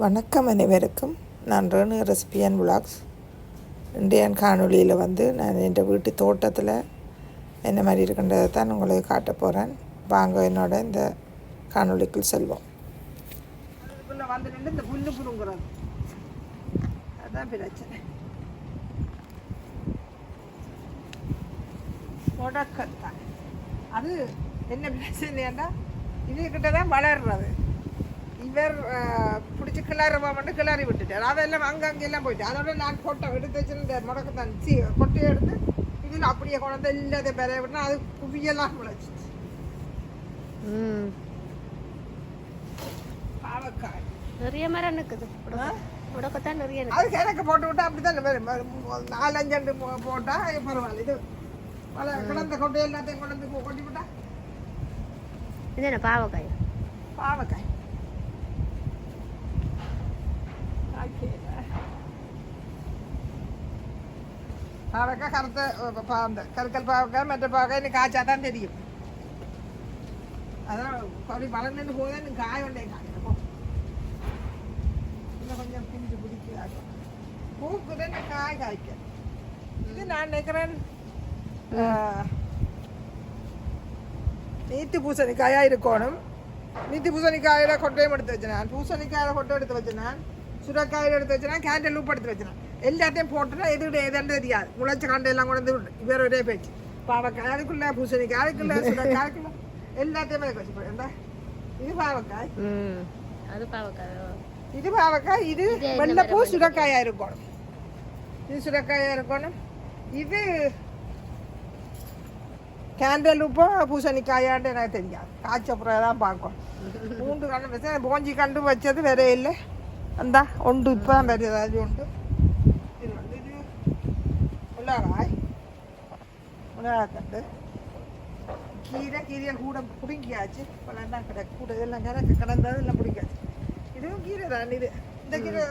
வணக்கம் அனைவருக்கும். நான் ரேணு ரெசிபியன் விளாக்ஸ் இன்றைய காணொளியில் வந்து நான் என் வீட்டு தோட்டத்தில் என்ன மாதிரி இருக்கின்றதை தான் உங்களுக்கு காட்ட போகிறேன் வாங்க என்னோட இந்த காணொளிக்குள் செல்வோம். வந்து இந்த புல்லு புடுங்குறது அதுதான் பிரச்சனை. முடக்கத்தான் அது என்ன பிரச்சனைன்னா இதுகிட்ட தான் வளர்றது. இவர் பிடிச்சி கிளறவா மட்டும் கிளறி விட்டுட்டார். அதெல்லாம் அங்கங்கெல்லாம் போயிட்டு. அதோட நான் கொட்டை எடுத்து வச்சிருந்தேன் முடக்கத்தான் சி கொட்டையை எடுத்து இதில் அப்படியே கொண்டு இல்லாத பெறைய விட்டா அது குவியெல்லாம் முளைச்சிச்சு. ம். பாவக்காய். நிறைய மரம் இருக்குது? முடக்கத்தான் நிறைய அது கிழக்கு போட்டு விட்டா அப்படி தான் வரும் நாலஞ்சண்டு போட்டால் பரவாயில்ல. இது கிடந்த கொட்டை எல்லாத்தையும் கொண்டு வந்து கொட்டி விட்டா இது என்ன பாவக்காய்? பாவக்காய். பாவக்காய் கருத்த அஹ், பா- அந்த கருக்கல் பாவக்காய் மற்ற பாவக்காய் இன்னும் காய்ச்சா தான் தெரியும் அதான் அப்படி வளர்ந்து போதே இன்னும் காய் ஒன்றே காய்க்கும் கொஞ்சம் பிஞ்சு பிடிக்க பூக்குது இன்னும் காய் காய்க்க இது நான் நினைக்கிறேன் நீத்து நீத்தி பூசணிக்காயா இருக்கணும் நீத்து பூசணிக்காயில கொட்டையும் எடுத்து வச்சினான் பூசணிக்காயில கொட்டை எடுத்து வச்சினான் சுரக்காயில எடுத்து வச்சினான் கேண்டில் உப்பு எடுத்து வச்சினான் எல்லாத்தையும் போட்டுனா எது எதுன்னு தெரியாது முளைச்ச கண்டை எல்லாம் கொண்டு வந்து இவர் ஒரே பேச்சு பாவக்காய் அதுக்குள்ள பூசணிக்காய் அதுக்குள்ள சுரக்காய் அதுக்குள்ள எல்லாத்தையுமே வச்சு போயிருந்தா இது பாவக்காய் ம் அது பாவக்காய் இது பாவக்காய் இது என்ன வெள்ளைப்பூ மரம் சுரக்காயா இருக்கணும் இது சுரக்காயா இருக்கணும் இது கேண்டல் உப்போ பூசணிக்காயான்னு எனக்கு தெரியாது காய்ச்சப்புறம் தான் பார்க்கணும் பூண்டு கண்டு வச்சேன் போஞ்சி கண்டு வச்சது வேற இல்லை உண்டு இது வந்து இது மிளகாய் மிளகாய் கண்டு கீரை கீரையை கூட பிடுங்கியாச்சு இப்போலாம் கிடக்கு கூட இதெல்லாம் கிடக்கு கிடந்தது எல்லாம் பிடிக்காச்சு இதுவும் கீரை தான் இது இந்த கீரை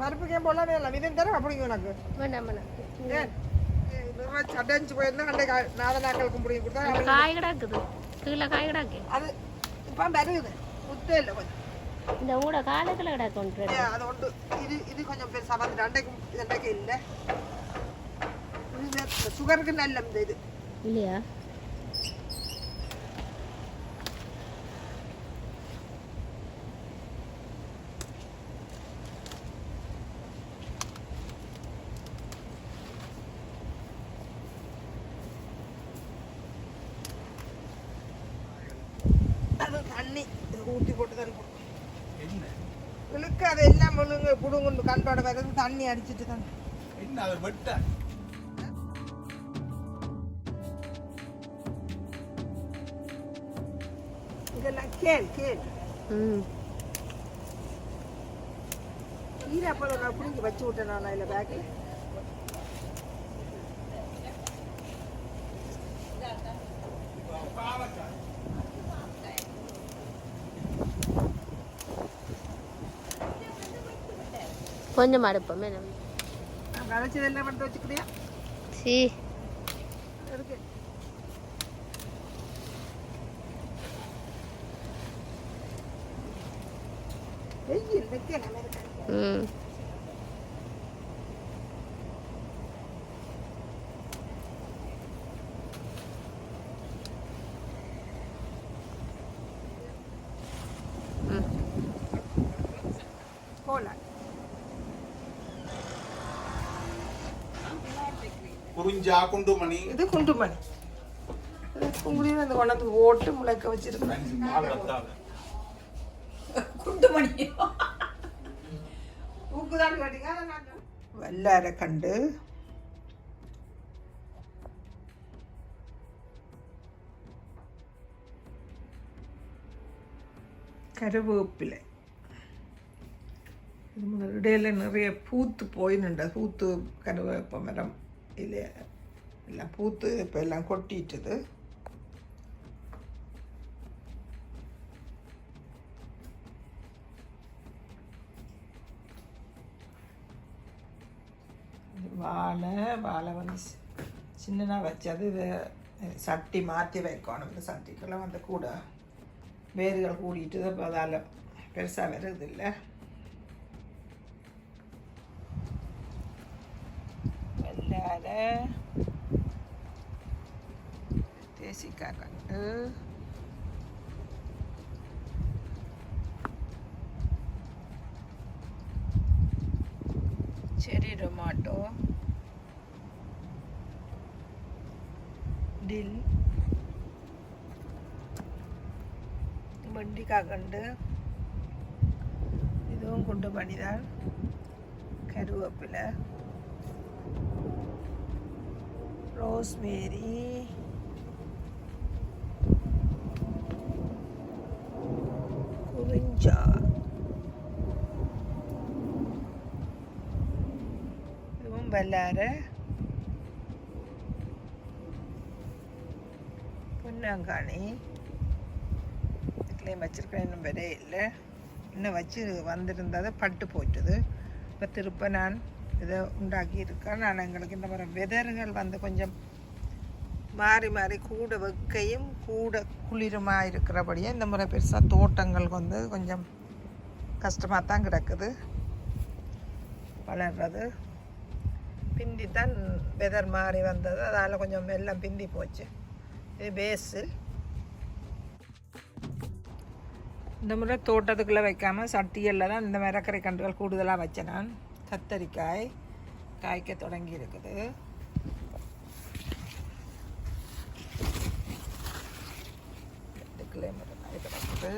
பருப்பு கேம் போடலாம் இல்லை இது தர அப்படிங்க எனக்கு வேண்டாம் வேண்டாம் ஏன் சட்டஞ்சு போயிருந்தா கண்டே நாதனாக்களுக்கு பிடிங்கி கொடுத்தா அந்த காய் கிடக்குது கீழே காய் கிடக்கு அது இப்போ வருது முத்தே இல்லை கொஞ்சம் இந்த ஊட காலத்தில் கிடக்கு அது ஒன்று இது இது கொஞ்சம் பெருசாக வந்து அண்டைக்கும் அண்டைக்கு இல்லை. சுகருக்கு நல்ல இந்த இது. இல்லையா? அது தண்ணி ஊற்றி போட்டு தான் இழுக்கு அது எல்லாம் முழுங்க புடுங்குண்டு கண்டோட வருது தண்ணி அடிச்சிட்டு தான். என்ன அதை வெட்ட? இதெல்லாம் கேள் கேள். ம். கீரை அப்பளம் நான் பிடிங்கி வச்சு விட்டேன் நான் அதில் பேக்கில் கொஞ்சம் அடுப்போம் எல்லாம் எடுத்து வச்சுக்கிறியா சி. இருக்கு. ம். குறிஞ்சா குண்டுமணி. இது குண்டுமணி. இது குங்குளியும் இந்த கொண்டாந்து ஓட்டு முளைக்க வச்சிருக்கேன் குண்டுமணி. ஊக்குதான் கேட்டீங்க வல்லார கண்டு. கருவேப்பிலை. இது முதல் இடையில நிறைய பூத்து போயினுண்ட. பூத்து கருவேப்ப மரம். இல்லை எல்லாம் பூத்து இப்போ எல்லாம் கொட்டிட்டுது வாழை வாழை வந்து சின்னதாக வச்சது இதை சட்டி மாற்றி வைக்கணும் இந்த சட்டிக்கெல்லாம் வந்து கூட வேர்கள் கூடிட்டு அதால் பெருசாக வருது இல்லை வேற தேசிக்காய் கண்டு செரி டொமாட்டோ டில் வெண்டிக்காய் கண்டு இதுவும் குண்டு பண்ணிதான் கருவேப்பிலை ரோஸ்மேரி குறிஞ்சா இதுவும் வெள்ளார பொன்னாங்காணி இதுக்குள்ளேயும் வச்சிருக்கேன் இன்னும் விதை இல்லை இன்னும் வச்சு வந்திருந்தது பட்டு போயிட்டுது இப்போ திருப்ப நான் இதை உண்டாக்கி இருக்கேன் நான் எங்களுக்கு இந்த மாதிரி வெதர்கள் வந்து கொஞ்சம் மாறி மாறி கூட வெக்கையும் கூட குளிருமாக இருக்கிறபடியே இந்த முறை பெருசாக தோட்டங்களுக்கு வந்து கொஞ்சம் கஷ்டமாக தான் கிடக்குது. வளர்றது. பிந்தி தான் வெதர் மாறி வந்தது. அதால் கொஞ்சம் எல்லாம் பிந்தி போச்சு. இது பேஸில் இந்த முறை தோட்டத்துக்குள்ளே வைக்காமல் சட்டியெல்லாம் தான் இந்த மரக்கரை கன்றுகள் கூடுதலாக வச்சேன் நான். கத்தரிக்காய் காய்க்க தொடங்கி இருக்குது ரெண்டு இதுக்குள்ளே மிளகாய் கிடக்குது.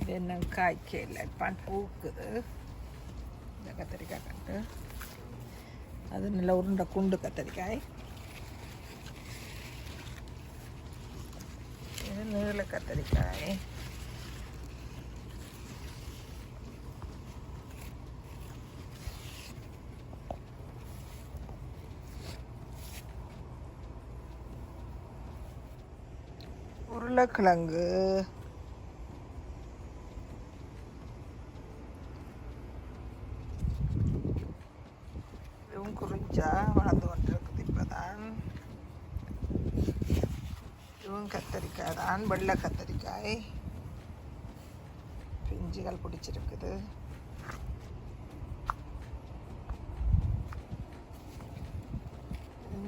இது என்ன காய்க்க இல்லை பான் பூக்குது. இந்த கத்தரிக்காய் கண்டு. அது நல்ல உருண்டை குண்டு கத்தரிக்காய். இது நீள கத்தரிக்காய். உருளைக்கிழங்கு இதுவும் குறிஞ்சா வளர்ந்து கொண்டிருக்குது இப்போதான். இதுவும் கத்தரிக்காய் தான் வெள்ளை கத்தரிக்காய். பிஞ்சுகள் பிடிச்சிருக்குது.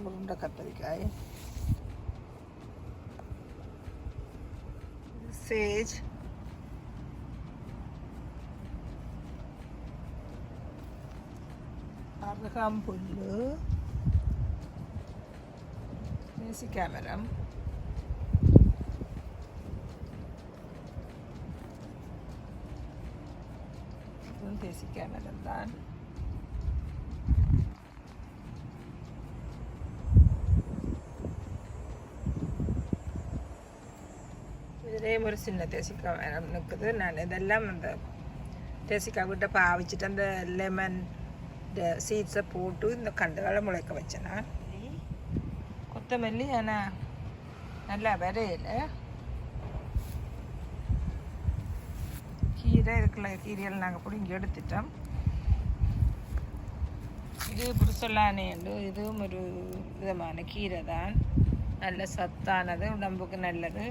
உருண்டை கத்தரிக்காய். இது சேஜ் அருகாம்புல்லு தேசிக்காய் மரம் இதுவும் தேசிக்காய் மரம் தான் இதுலேயும் ஒரு சின்ன தேசிக்கா மரம் நிற்குது நான் இதெல்லாம் அந்த தேசிக்காக்கிட்ட பாவிச்சிட்டு அந்த லெமன் இந்த சீட்ஸை போட்டு இந்த கண்டுகளை முளைக்க வச்சேனா கொத்தமல்லி ஆனால் நல்லா விரையில கீரை இருக்குல்ல கீரையில் நாங்கள் பிடிங்கி எடுத்துட்டோம் இது புருசலானேண்டு இதுவும் ஒரு விதமான கீரை தான் நல்ல சத்தானது உடம்புக்கு நல்லது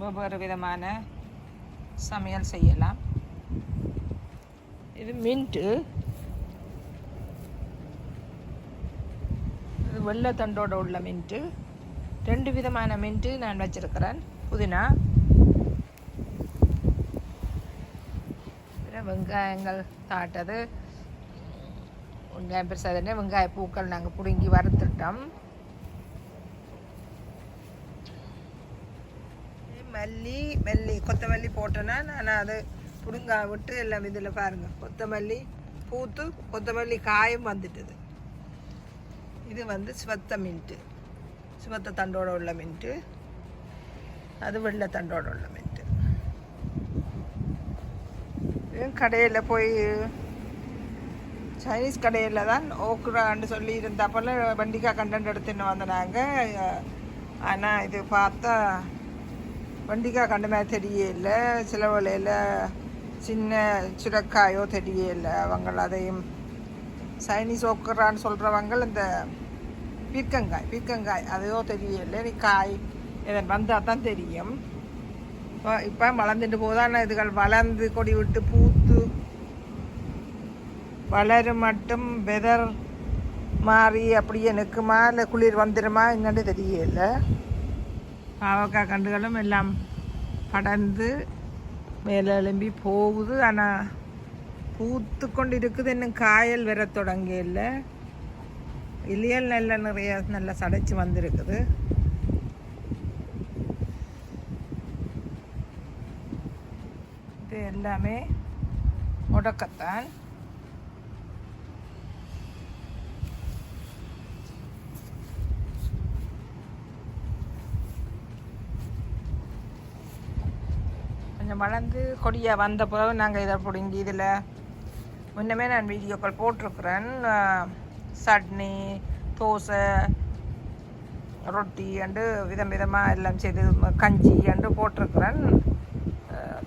வெவ்வேறு விதமான சமையல் செய்யலாம். இது மின்ட்டு. இது வெள்ளத்தண்டோடு உள்ள மின்ட்டு. ரெண்டு விதமான மின்ட்டு நான் வச்சிருக்கிறேன். புதினா. வெங்காயங்கள் தாட்டது. வெங்காயம் பெருசாக வெங்காய பூக்கள் நாங்கள் பிடுங்கி வறுத்துட்டோம். மல்லி மல்லி கொத்தமல்லி போட்டேன்னா நான் அதை புடுங்கா விட்டு எல்லாம் இதில் பாருங்கள் கொத்தமல்லி பூத்து கொத்தமல்லி காயும் வந்துட்டுது. இது வந்து சிவத்த மின்ட்டு. சிவத்த தண்டோட உள்ள மின்ட்டு. அது வெள்ளை தண்டோட உள்ள மின்ட்டு. கடையில் போய் சைனீஸ் கடையில் தான் ஓக்குறான்னு சொல்லி இருந்தப்போல வண்டிக்காய் கண்டென்ட் எடுத்துன்னு வந்தனாங்க. ஆனால் இது பார்த்தா வண்டிக்காய் கண்டுமே மாதிரி தெரியல சில வேலையில் சின்ன சுரக்காயோ தெரியல அவங்க அதையும் சைனீஸ் ஓக்குறான்னு சொல்கிறவங்க இந்த பீர்க்கங்காய் பீர்க்கங்காய் அதையோ தெரியல நீ காய் இதன் வந்தால் தான் தெரியும். இப்போ இப்போ வளர்ந்துட்டு போதான இதுகள் வளர்ந்து கொடி விட்டு பூத்து வளரும் மட்டும் வெதர் மாறி அப்படியே நிற்குமா? இல்லை குளிர் வந்துடுமா? என்னன்னு தெரியல பாவக்காய் கண்டுகளும் எல்லாம் படர்ந்து மேலே எழும்பி போகுது. ஆனால் பூத்து கொண்டு இருக்குது இன்னும் காயல் வர தொடங்கல இலியல் நல்ல நிறைய நல்லா சடைச்சி வந்திருக்குது. இது எல்லாமே முடக்கத்தான். கொஞ்சம் வளர்ந்து கொடியாக வந்த பிறகு நாங்கள் இதை பிடுங்கி இதில் முன்னமே நான் வீடியோக்கள் போட்டிருக்கிறேன். சட்னி தோசை ரொட்டி அண்டு விதம் விதமாக எல்லாம் செய்து கஞ்சி அண்டு போட்டிருக்கிறேன்.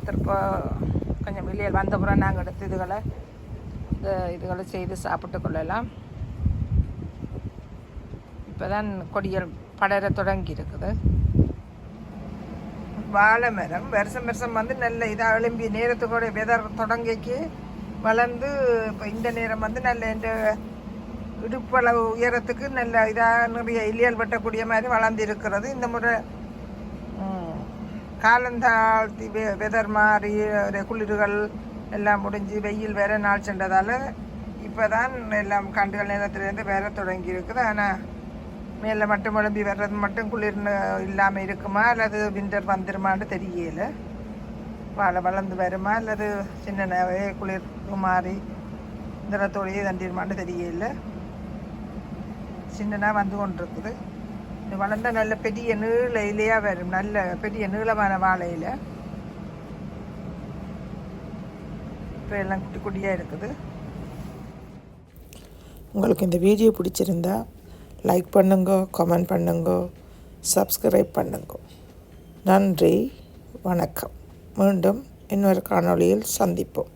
திருப்ப கொஞ்சம் வெளியில் வந்த பிறகு நாங்கள் எடுத்து இதுகளை இந்த இதுகளை செய்து சாப்பிட்டு கொள்ளலாம். இப்போ தான் கொடியல் படர தொடங்கி இருக்குது. வாழை மரம் வருஷம் வருஷம் வந்து நல்ல இதாக எழும்பி நேரத்துக்கூட வெதர் தொடங்கிக்கு வளர்ந்து இப்போ இந்த நேரம் வந்து நல்ல இந்த இடுப்பளவு உயரத்துக்கு நல்ல இதாக நிறைய இலியல் வெட்டக்கூடிய மாதிரி வளர்ந்து இருக்கிறது இந்த முறை காலந்தாழ்த்தி வெ வெதர் மாறி ஒரு குளிர்கள் எல்லாம் முடிஞ்சு வெயில் வேற நாள் சென்றதால் இப்போ தான் எல்லாம் கண்டுகள் நேரத்துலேருந்து வேற தொடங்கி இருக்குது ஆனால் மேலே மட்டும் எழும்பி வர்றது மட்டும் குளிர்னு இல்லாமல் இருக்குமா? அல்லது விண்டர் வந்துருமான்னு தெரியல. வாழை வளர்ந்து வருமா? அல்லது சின்ன நிறைய குளிர் மாறி நிறத்தோடையே தண்டிருமான்னு தெரியல. சின்னனாக வந்து கொண்டிருக்குது. இது வளர்ந்தால் நல்ல பெரிய நீள இலையாக வரும். நல்ல பெரிய நீளமான வாழையில் இப்போ எல்லாம் குட்டி குட்டியாக இருக்குது. உங்களுக்கு இந்த வீடியோ பிடிச்சிருந்தா லைக் பண்ணுங்க கமெண்ட் பண்ணுங்க சப்ஸ்கிரைப் பண்ணுங்க. நன்றி வணக்கம். மீண்டும் இன்னொரு காணொளியில் சந்திப்போம்.